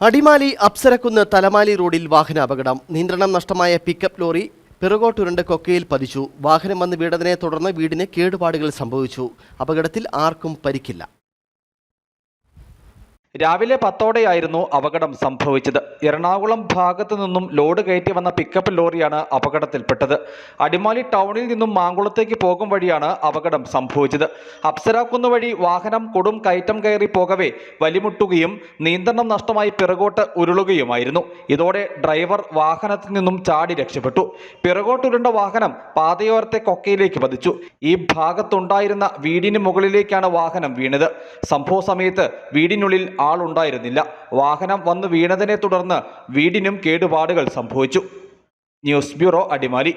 അടിമാലി അപ്സരക്കുന്ന് തലമാലി റോഡിൽ വാഹന അപകടം നിയന്ത്രണം നഷ്ടമായ പിക്കപ്പ് ലോറി പിറകോട്ടുരുണ്ട് കൊക്കയിൽ പതിച്ചു. വാഹനം വന്ന് വീണതിനെ തുടർന്ന് വീടിന് കേടുപാടുകൾ സംഭവിച്ചു. അപകടത്തിൽ ആർക്കും പരിക്കില്ല. രാവിലെ പത്തോടെയായിരുന്നു അപകടം സംഭവിച്ചത്. എറണാകുളം ഭാഗത്തു നിന്നും ലോഡ് കയറ്റി വന്ന പിക്കപ്പ് ലോറിയാണ് അപകടത്തിൽപ്പെട്ടത്. അടിമാലി ടൗണിൽ നിന്നും മാങ്കുളത്തേക്ക് പോകും വഴിയാണ് അപകടം സംഭവിച്ചത്. അപ്സരാക്കുന്ന് വഴി വാഹനം കൊടും കയറ്റം കയറി പോകവേ വലിമുട്ടുകയും നിയന്ത്രണം നഷ്ടമായി പിറകോട്ട് ഉരുളുകയുമായിരുന്നു. ഇതോടെ ഡ്രൈവർ വാഹനത്തിൽ നിന്നും ചാടി രക്ഷപ്പെട്ടു. പിറകോട്ടുരുണ്ട വാഹനം പാതയോരത്തെ കൊക്കയിലേക്ക് പതിച്ചു. ഈ ഭാഗത്തുണ്ടായിരുന്ന വീടിന് മുകളിലേക്കാണ് വാഹനം വീണത്. സംഭവ സമയത്ത് വീടിനുള്ളിൽ ആളുണ്ടായിരുന്നില്ല. വാഹനം വന്ന് വീണതിനെ തുടർന്ന് വീടിനും കേടുപാടുകൾ സംഭവിച്ചു. News bureau Adimali.